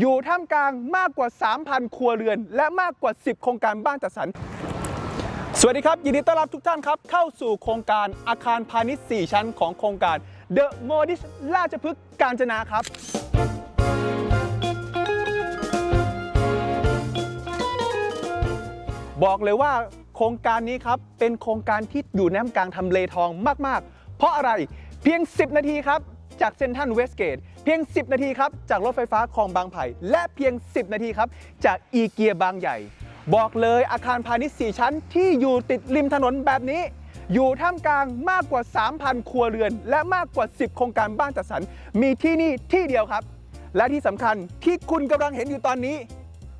อยู่ท่ามกลางมากกว่า 3,000 ครัวเรือน และมากกว่า 10 โครงการบ้านจัดสรร สวัสดีครับ ยินดีต้อนรับทุกท่านครับ เข้าสู่โครงการอาคารพาณิชย์ 4 ชั้นของโครงการ The m o d i s ราชพฤกษ์กาญจนาครับบอกเลยว่าโครงการนี้ครับ เป็นโครงการที่อยู่ในน้ำกลางทำเลทองมาก ๆ เพราะอะไรเพียง 10 นาทีครับ จากเซนทรัลเวสเกตเพียง 10 นาทีครับ จากรถไฟฟ้าคลองบางไผ่และเพียง 10 นาทีครับ จากอีเกียบางใหญ่ บอกเลยอาคารพาณิชย์ 4 ชั้นที่อยู่ติดริมถนนแบบนี้ อยู่ท่ามกลางมากกว่า 3,000 ครัวเรือน และมากกว่า 10 โครงการบ้านจัดสรรมีที่นี่ที่เดียวครับ และที่สำคัญที่คุณกำลังเห็นอยู่ตอนนี้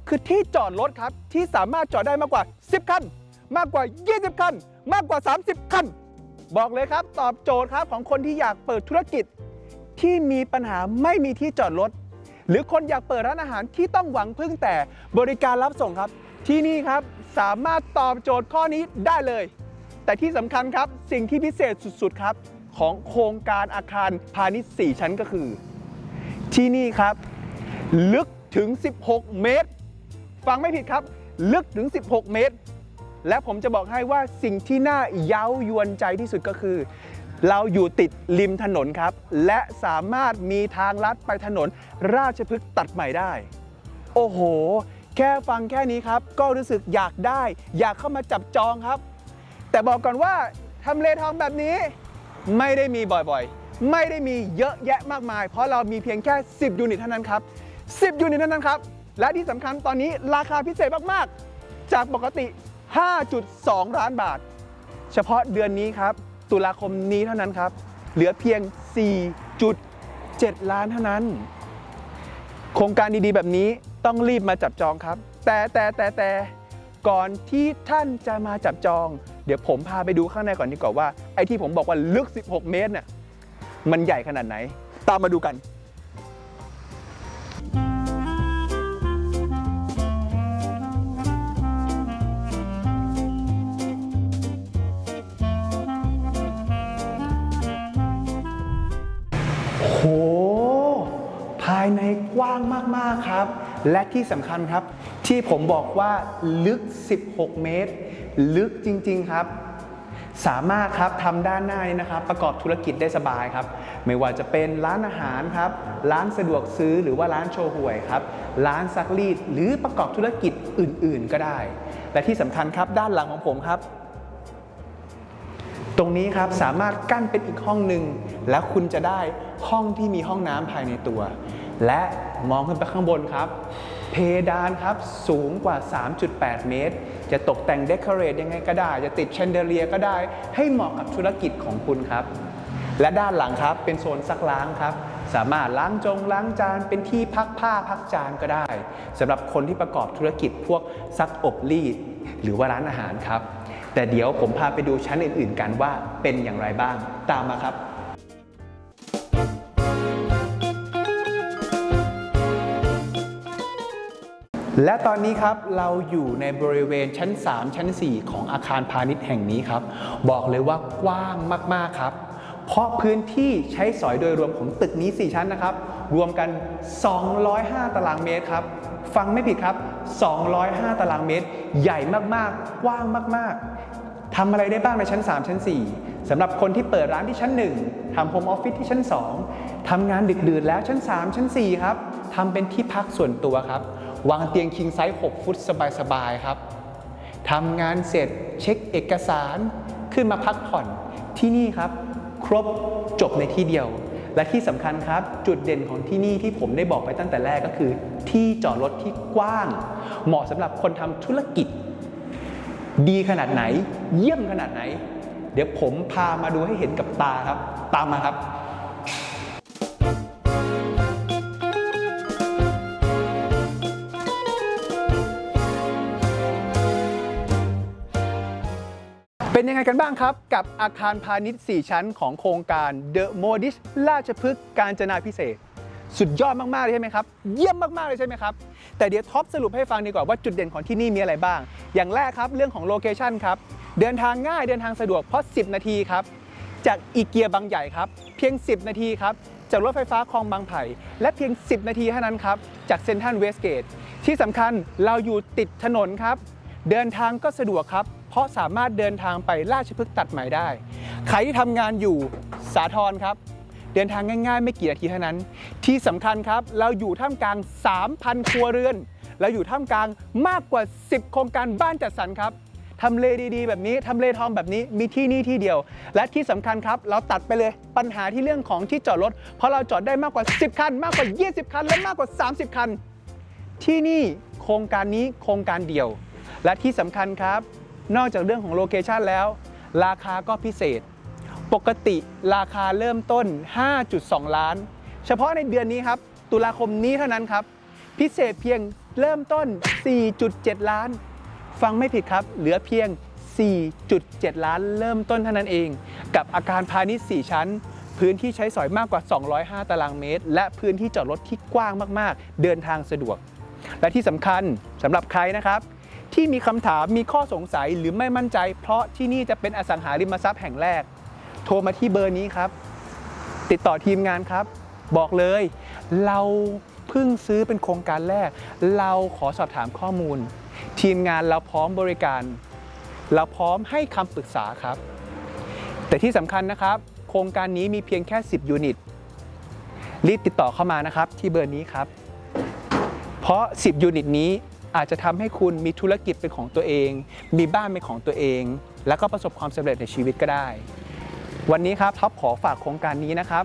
คือที่จอดรถครับที่สามารถจอดได้มากกว่า 10 คันมากกว่า 20 คัน มากกว่า 30 คัน บอกเลยครับ ตอบโจทย์ครับของคนที่อยากเปิดธุรกิจ ที่มีปัญหาไม่มีที่จอดรถ หรือคนอยากเปิดร้านอาหารที่ต้องหวังพึ่งแต่บริการรับส่งครับ ที่นี่ครับสามารถตอบโจทย์ข้อนี้ได้เลย แต่ที่สำคัญครับสิ่งที่พิเศษสุดๆครับ ของโครงการอาคารพาณิชย์ 4 ชั้นก็คือ ที่นี่ครับ ลึกถึง 16 เมตร ฟังไม่ผิดครับ ลึกถึง 16 เมตรและผมจะบอกให้ว่าสิ่งที่น่าเย้ายวนใจที่สุดก็คือ เราอยู่ติดริมถนนครับ และสามารถมีทางลัดไปถนนราชพฤกษ์ตัดใหม่ได้ โอ้โห แค่ฟังแค่นี้ครับ ก็รู้สึกอยากได้ อยากเข้ามาจับจองครับ แต่บอกก่อนว่าทำเลทองแบบนี้ ไม่ได้มีบ่อยๆ ไม่ได้มีเยอะแยะมากมาย เพราะเรามีเพียงแค่ 10 ยูนิตเท่านั้นครับ 10 ยูนิตเท่านั้นครับ และที่สำคัญตอนนี้ราคาพิเศษมากๆ จากปกติ 5.2 ล้านบาท เฉพาะเดือนนี้ครับ ตุลาคมนี้เท่านั้นครับ เหลือเพียง 4.7 ล้านเท่านั้น โครงการดีๆ แบบนี้ต้องรีบมาจับจองครับ แต่แต่แต่แต่ก่อนที่ท่านจะมาจับจอง เดี๋ยวผมพาไปดูข้างในก่อนดีกว่าว่าไอ้ที่ผมบอกว่าลึก 16 เมตรเนี่ยมันใหญ่ขนาดไหน ตามมาดูกันายในกว้างมากๆครับ และที่สำคัญครับ ที่ผมบอกว่าลึก 16 เมตร ลึกจริง ๆ ครับสามารถครับทำด้านหน้านี้นะครับ ประกอบธุรกิจได้สบายครับ ไม่ว่าจะเป็นร้านอาหารครับ ร้านสะดวกซื้อหรือว่าร้านโชห่วยครับ ร้านซักรีดหรือประกอบธุรกิจอื่น ๆ ก็ได้ และที่สำคัญครับด้านหลังของผมครับ ตรงนี้ครับสามารถกั้นเป็นอีกห้องหนึ่งแล้วคุณจะได้ห้องที่มีห้องน้ำภายในตัว และมองขึ้นไปข้างบนครับ เพดานครับสูงกว่า 3.8 เมตร จะตกแต่งเดคอเรทยังไงก็ได้ จะติดแชนเดเลียก็ได้ ให้เหมาะกับธุรกิจของคุณครับ และด้านหลังครับเป็นโซนซักล้างครับ สามารถล้างจงล้างจานเป็นที่พักผ้าพักจานก็ได้สำหรับคนที่ประกอบธุรกิจพวกซักอบรีด หรือว่าร้านอาหารครับ แต่เดี๋ยวผมพาไปดูชั้นอื่น ๆ กันว่าเป็นอย่างไรบ้างตามมาครับ และตอนนี้ครับเราอยู่ในบริเวณชั้น 3 ชั้น 4 ของอาคารพาณิชย์แห่งนี้ครับ บอกเลยว่ากว้างมากๆครับ เพราะพื้นที่ใช้สอยโดยรวมของตึกนี้ 4 ชั้นนะครับ รวมกัน 205 ตารางเมตรครับ ฟังไม่ผิดครับ 205 ตารางเมตร ใหญ่มากๆ กว้างมากๆทำอะไรได้บ้างในชั้น 3 ชั้น 4สำหรับคนที่เปิดร้านที่ชั้น 1 ทำโฮมออฟฟิศที่ชั้น 2 ทำงานดึกดื่นแล้วชั้น 3 ชั้น 4 ครับ ทำเป็นที่พักส่วนตัวครับ วางเตียงคิงไซส์6ฟุตสบายๆครับทำงานเสร็จเช็คเอกสารขึ้นมาพักผ่อนที่นี่ครับ ครบจบในที่เดียว และที่สำคัญครับ จุดเด่นของที่นี่ที่ผมได้บอกไปตั้งแต่แรกก็คือ ที่จอดรถที่กว้าง เหมาะสำหรับคนทำธุรกิจ ดีขนาดไหน เยี่ยมขนาดไหน เดี๋ยวผมพามาดูให้เห็นกับตาครับ ตามมาครับ เป็นยังไงกันบ้างครับ กับอาคารพาณิชย์ 4 ชั้นของโครงการ The Modis ราชพฤกษ์การจนาพิเศษ สุดยอดมาก ๆ เลยใช่ไหมครับ เยี่ยมมาก ๆ เลยใช่ไหมครับ แต่เดี๋ยวท็อปสรุปให้ฟังดีกว่าว่าจุดเด่นของที่นี่มีอะไรบ้าง อย่างแรกครับเรื่องของโลเคชันครับเดินทางง่ายเดินทางสะดวกเพราะ 10 นาทีครับจากอีเกียบางใหญ่ครับเพียง 10 นาทีครับจากรถไฟฟ้าคลองบางไผ่และเพียง 10 นาทีเท่านั้นครับจากเซนทรัลเวสเกตที่สำคัญเราอยู่ติดถนนครับเดินทางก็สะดวกครับ ราะสามารถเดินทางไปราชพฤกษ์ตัดใหม่ได้ ใครที่ทำงานอยู่สาทรครับ เดินทางง่ายๆ ไม่กี่นาทีเท่านั้น ที่สำคัญครับ เราอยู่ท่ามกลาง 3,000 ครัวเรือน เราอยู่ท่ามกลางมากกว่า 10 โครงการบ้านจัดสรรครับทำเลดีๆ แบบนี้ทำเลทองแบบนี้มีที่นี่ที่เดียว และที่สำคัญครับ เราตัดไปเลยปัญหาที่เรื่องของที่จอดรถ เพราะเราจอดได้มากกว่า 10 คัน มากกว่า 20 คัน และมากกว่า 30 คัน ที่นี่โครงการนี้โครงการเดียว และที่สำคัญครับ นอกจากเรื่องของโลเคชันแล้ว ราคาก็พิเศษ ปกติราคาเริ่มต้น 5.2 ล้าน เฉพาะในเดือนนี้ครับ ตุลาคมนี้เท่านั้นครับ พิเศษเพียงเริ่มต้น 4.7 ล้าน ฟังไม่ผิดครับ เหลือเพียง 4.7 ล้านเริ่มต้นเท่านั้นเอง กับอาคารพาณิชย์ 4 ชั้น พื้นที่ใช้สอยมากกว่า 205 ตารางเมตร และพื้นที่จอดรถที่กว้างมาก ๆ เดินทางสะดวก และที่สำคัญสำหรับใครนะครับ ที่มีคำถามมีข้อสงสัยหรือไม่มั่นใจ เพราะที่นี่จะเป็นอสังหาริมทรัพย์แห่งแรก โทรมาที่เบอร์นี้ครับ ติดต่อทีมงานครับ บอกเลย เราเพิ่งซื้อเป็นโครงการแรก เราขอสอบถามข้อมูล ทีมงานเราพร้อมบริการ เราพร้อมให้คำปรึกษาครับ แต่ที่สำคัญนะครับ โครงการนี้มีเพียงแค่ 10 ยูนิตรีบติดต่อเข้ามานะครับที่เบอร์นี้ครับ เพราะ 10 ยูนิตนี้ อาจจะทำให้คุณมีธุรกิจเป็นของตัวเอง มีบ้านเป็นของตัวเอง แล้วก็ประสบความสำเร็จในชีวิตก็ได้ วันนี้ครับท็อปขอฝากโครงการนี้นะครับ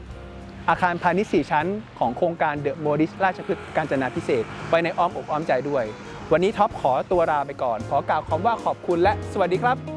อาคารพาณิชย์ 4 ชั้น ของโครงการเดอะโมดิสราชพฤกษ์การจนาพิเศษไว้ในอ้อมอกอ้อมใจด้วย วันนี้ท็อปขอตัวลาไปก่อน ขอกล่าวคำว่าขอบคุณและสวัสดีครับ